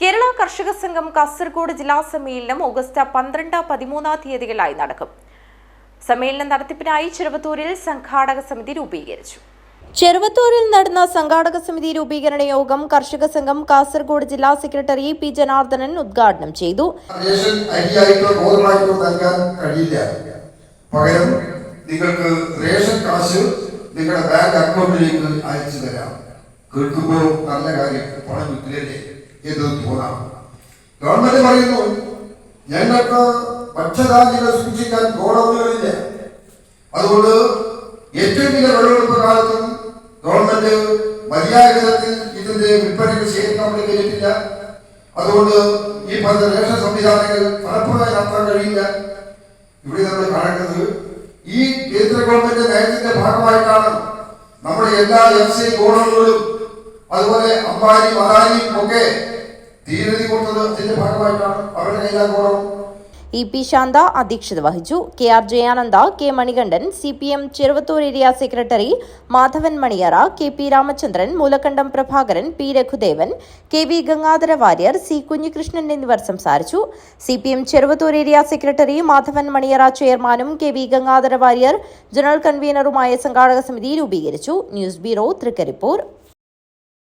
കേരള കർഷക സംഘം കാസർഗോഡ് ജില്ലാ സമ്മേളനം ഓഗസ്റ്റ് പന്ത്രണ്ട് പതിമൂന്നാം തീയതികളായി നടക്കും. സമ്മേളനം നടത്തിപ്പിനായി ചെറുവത്തൂരിൽ സംഘാടക സമിതി രൂപീകരിച്ചു. ചെറുവത്തൂരിൽ നടന്ന സംഘാടക സമിതി രൂപീകരണ യോഗം കർഷക സംഘം കാസർഗോഡ് ജില്ലാ സെക്രട്ടറി പി ജനാർദ്ദനൻ ഉദ്ഘാടനം ചെയ്തു. പകരം നിങ്ങൾക്ക് റേഷൻ കാശ് നിങ്ങളുടെ ബാങ്ക് അക്കൗണ്ടിലേക്ക് അയച്ചു തരാം. കേൾക്കുമ്പോൾ നല്ല കാര്യം. പണം കിട്ടില്ലേ എന്ന് തോന്നാം. ഗവൺമെന്റ് പറയുന്നു ഞങ്ങൾക്ക് പക്ഷധാന്യങ്ങൾ സൂക്ഷിക്കാൻ ഗോഡൌണുകളില്ല. അതുകൊണ്ട് ഏറ്റവും വലിയ വിളവെടുപ്പ് കാലത്തും ഗവൺമെന്റ് മര്യാദ വിധത്തിൽ ഇതിന്റെ വിൽപ്പനയ്ക്ക് ശേഖരിക്കാൻ നമ്മൾ കേട്ടില്ല അതുകൊണ്ട് ഈ പറഞ്ഞ റേഷൻ സംവിധാനങ്ങൾ ഫലപ്രദമായി നടത്താൻ കഴിയില്ല. ഇവിടെ നമ്മൾ കാണേണ്ടത് ഈ കേന്ദ്ര ഗവൺമെന്റ് നയത്തിന്റെ ഭാഗമായിട്ടാണ് നമ്മുടെ എല്ലാ എഫ് സി ഗോഡൌണുകളും അതുപോലെ അംബാനി മദാനിയും ഒക്കെ ഭാഗമായിട്ടാണ് ഇ പി ശാന്ത അധ്യക്ഷത വഹിച്ചു. K R Jayananda K Manikandan C P M Cheruvathur area secretary Madhavan Maniyara K P Ramachandran Moolakkandam Prabhakaran P Raghudevan K V Gangadhara Warrier C Kunhikrishnan എന്നിവർ സംസാരിച്ചു. C P M Cheruvathur area secretary Madhavan Maniyara ചെയർമാനും K V Gangadhara Warrier general കൺവീനറുമായ സംഘാടക സമിതി രൂപീകരിച്ചു. News bureau Thrikaripur.